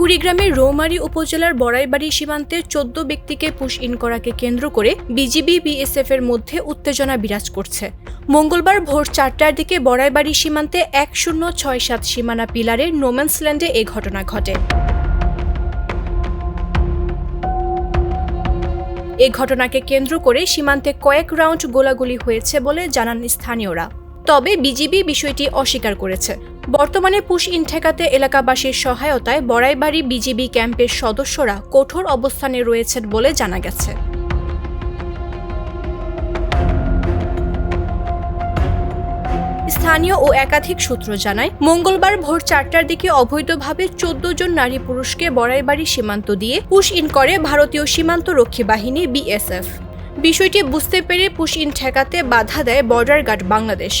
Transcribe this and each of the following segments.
কুড়িগ্রামের রৌমারী উপজেলার বড়াইবাড়ি সীমান্তে চোদ্দ ব্যক্তিকে পুশ ইন করাকে কেন্দ্র করে বিজিবি বিএসএফ এর মধ্যে উত্তেজনা বিরাজ করছে। মঙ্গলবার ভোর চারটার দিকে বড়াইবাড়ি সীমান্তে এক শূন্য ছয় সাত সীমানা পিলারের নোম্যান্সল্যান্ডে এ ঘটনা ঘটে। এ ঘটনাকে কেন্দ্র করে সীমান্তে কয়েক রাউন্ড গোলাগুলি হয়েছে বলে জানান স্থানীয়রা। তবে বিজিবি বিষয়টি অস্বীকার করেছে। বর্তমানে পুশ ইন ঠেকাতে এলাকাবাসীর সহায়তায় বড়াইবাড়ি বিজিবি ক্যাম্পের সদস্যরা কঠোর অবস্থানে রয়েছেন বলে জানা গেছে। স্থানীয় ও একাধিক সূত্র জানায়, মঙ্গলবার ভোর চারটার দিকে অবৈধভাবে চোদ্দ জন নারী পুরুষকে বড়াইবাড়ি সীমান্ত দিয়ে পুশ ইন করে ভারতীয় সীমান্ত রক্ষী বাহিনী বিএসএফ। বিষয়টি বুঝতে পেরে পুশ ইন ঠেকাতে বাধা দেয় বর্ডার গার্ড বাংলাদেশ।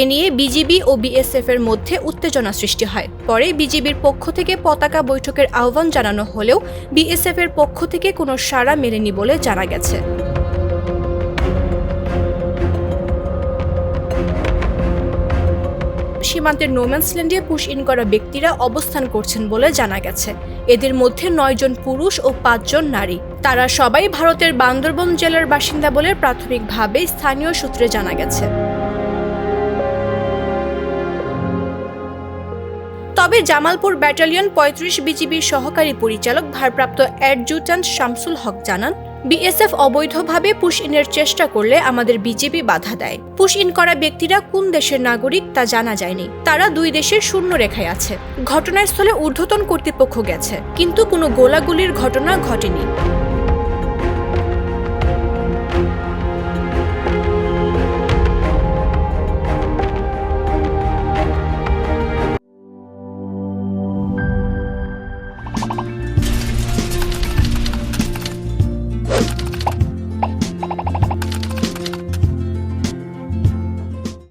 এ নিয়ে বিজিবি ও বিএসএফ এর মধ্যে উত্তেজনা সৃষ্টি হয়। পরে বিজিবির পক্ষ থেকে পতাকা বৈঠকের আহ্বান জানানো হলেও বিএসএফ এর পক্ষ থেকে কোনো সাড়া মেলেনি বলে জানা গেছে। সীমান্তের নোম্যান্সল্যান্ডে পুশ ইন করা ব্যক্তিরা অবস্থান করছেন বলে জানা গেছে। এদের মধ্যে নয়জন পুরুষ ও পাঁচজন নারী। তারা সবাই ভারতের বান্দরবন জেলার বাসিন্দা বলে প্রাথমিকভাবে স্থানীয় সূত্রে জানা গেছে। তবে জামালপুর ব্যাটালিয়ন পঁয়ত্রিশ বিজিবির সহকারী পরিচালক ভারপ্রাপ্ত অ্যাডজুট্যান্ট শামসুল হক জানান, বিএসএফ অবৈধভাবে পুশ ইনের চেষ্টা করলে আমাদের বিজেপি বাধা দেয়। পুশ ইন করা ব্যক্তিরা কোন দেশের নাগরিক তা জানা যায়নি। তারা দুই দেশের শূন্য রেখায় আছে। ঘটনাস্থলে ঊর্ধ্বতন কর্তৃপক্ষ গেছে, কিন্তু কোনো গোলাগুলির ঘটনা ঘটেনি।